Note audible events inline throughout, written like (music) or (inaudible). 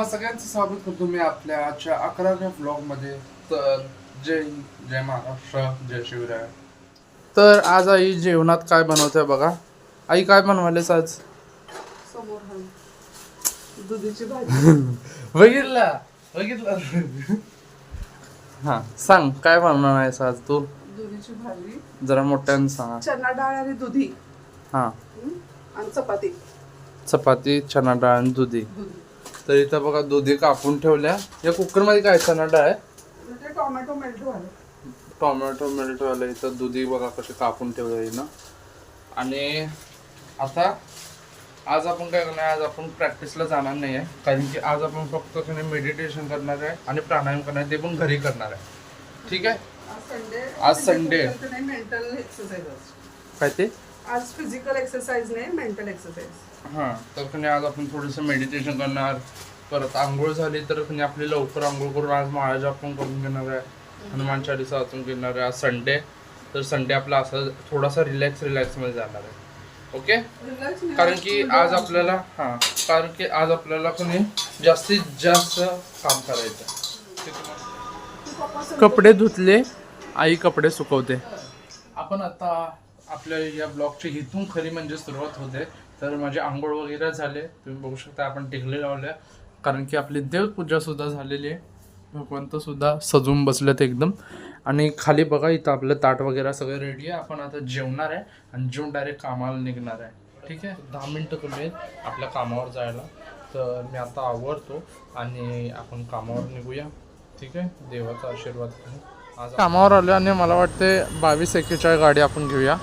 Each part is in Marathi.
तुम्हा सगळ्यांचं स्वागत करतो मी आपल्या आजच्या अकराव्या ब्लॉगमध्ये तर जय हिंद, जय महाराष्ट्र जय शिवराय. तर आज आई जेवणात काय बनवते बघा. आई काय बनवायलेस आज? समोर हा दुधीची भाजी. (laughs) बघितला? बघितलं. हा. सांग काय बनवणार आहेस आज तू? दुधीची भाजी. जरा मोठ्यानं सांग. चना डाळ आणि दुधी. हा. हं? आणि चपाती. चपाती चना डाळ आणि दुधी. दुधी. तर इथं बघा दुधी कापून ठेवल्या. या कुकरमध्ये काय डाळ आहे? टोमॅटो मेल्ट झाले. टोमॅटो मिल्ट आलं इथं दुधी बघा कसे कापून ठेवले ना आणि आता आज आपण काय करणार आहे? आज आपण प्रॅक्टिसला जाणार नाही आहे. कारण की आज आपण फक्त मेडिटेशन करणार आहे आणि प्राणायाम करणार आहे. ते पण घरी करणार आहे. ठीक आहे? आज संडे आज एक्सरसाइज काय ते? आज फिजिकल एक्सरसाइज नाही मेंटल एक्सरसाइज हां तर कधी आज आपण थोडंसं मेडिटेशन करणार परत आंघोळ झाली तर कधी आपली लवकर आंघोळ करून आज माळा जाप पण करून घेणार आहे हनुमान चालीसा वाचून घेणार आहे. आज संडे तर संडे आपला असं थोडासा रिलॅक्स रिलॅक्समध्ये जाणार आहे. ओके कारण की आज आपल्याला हां कारण की आज आपल्याला कोणी जास्तीत जास्त काम करायचं कपडे धुतले आई कपडे सुकवते. आपण आता आपल्या या ब्लॉगची इथून खरी म्हणजे सुरुवात होते. तर माझे आंघोळ वगैरे झाले. तुम्ही बघू शकता आपण टिकले लावल्या. कारण की आपली देवपूजा सुद्धा झालेली आहे. भगवंत सुद्धा सजून बसलेत एकदम. आणि खाली बघा इथं आपलं ताट वगैरे सगळं रेडी आहे. आपण आता जेवणार आहे आणि जेवून डायरेक्ट कामाला निघणार आहे. ठीक आहे? दहा मिनटं कमी आहेत आपल्या कामावर जायला. तर मी आता आवरतो आणि आपण कामावर निघूया. ठीक आहे? देवाचा आशीर्वाद घेऊन. आज कामावर आलो आणि मला वाटते बावीस एक्केचाळीस गाडी आपण घेऊया.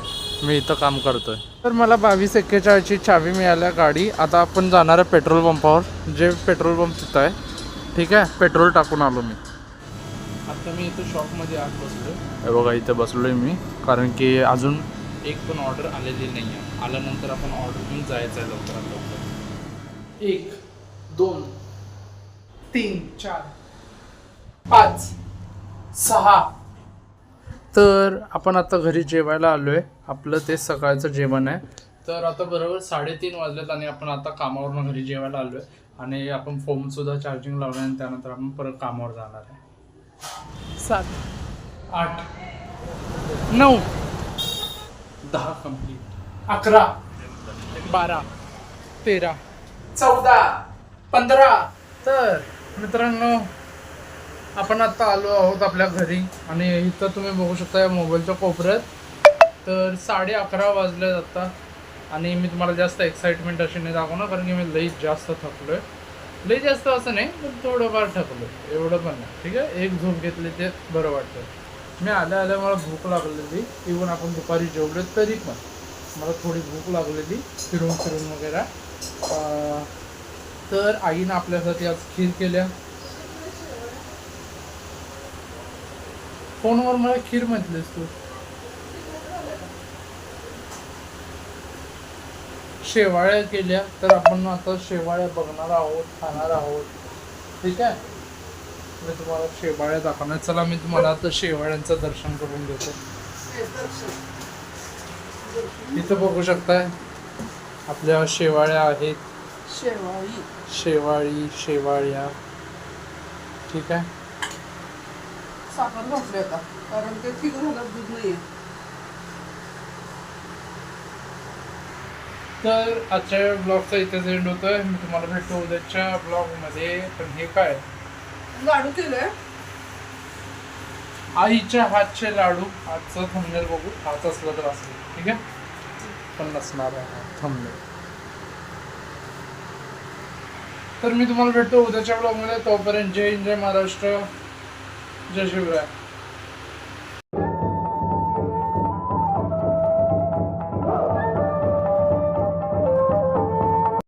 मी इथं काम करतोय. तर मला बावीस एक्केचाळीसची चावी मिळाल्या गाडी. आता आपण जाणार आहे पेट्रोल पंपावर जे पेट्रोल पंप तिथं आहे. ठीक आहे? पेट्रोल टाकून आलो मी. आता मी इथं शॉपमध्ये आत बसलो हे बघा इथं बसलोय मी. कारण की अजून एक पण ऑर्डर आलेली नाही आहे आल्यानंतर आपण ऑर्डर घेऊन जायचं आहे लवकरात लवकर. एक दोन तीन चार पाच सहा तर आपण आता घरी जेवायला आलो आहे आपलं ते सकाळचं जेवण आहे. तर आता बरोबर साडेतीन वाजलेत आणि आपण आता कामावरून घरी जेवायला आलो आहे आणि आपण फोनसुद्धा चार्जिंग लावला आणि त्यानंतर आपण परत कामावर जाणार आहे. सात आठ नऊ दहा कंप्लीट अकरा बारा तेरा चौदा पंधरा. तर मित्रांनो आपण आता आलो आहोत आपल्या घरी आणि इथं तुम्ही बघू शकता या मोबाईलच्या कोपऱ्यात. तर साडे अकरा वाजले आता आणि मी तुम्हाला जास्त एक्साइटमेंट अशी नाही दाखवणार कारण की मी लई जास्त थकलो आहे लई जास्त असं नाही पण थोडंफार थकलो एवढं पण नाही ठीक आहे? एक झोप घेतली ते बरं वाटतं मी आल्या आल्या मला भूक लागलेली इवन आपण दुपारी जेवलो तरी पण. मला थोडी भूक लागलेली फिरून फिरून वगैरे तर आईनं आपल्यासाठी आज खीर केल्या. फोनवर मला खीर म्हटलीस तू. शेवाळ्या केल्या तर आपण आता शेवाळ्या बघणार आहोत खाणार आहोत. ठीक आहे? मी तुम्हाला शेवाळ्या दाखवणार. चला मी तुम्हाला आता शेवाळ्यांचं दर्शन करून देतो इथं बघू शकताय आपल्या शेवाळ्या आहेत. शेवाळी. शेवाळी शेवाळ्या. ठीक आहे? साखर घातली आता कारण ते ठीक झालं दूध नाहीये. तर आजच्या ब्लॉगचा इथेच एंड होतोय. मी तुम्हाला भेटतो उद्याच्या ब्लॉगमध्ये पण हे काय? लाडू केलंय. आईच्या हातचे लाडू. आजचं थंबनेल बघू. हाच असला तर असेल. ठीक आहे? पण नसणार आहे थंबनेल तर मी तुम्हाला भेटतो उद्याच्या ब्लॉगमध्ये तोपर्यंत जय जय महाराष्ट्र. जय शिवराय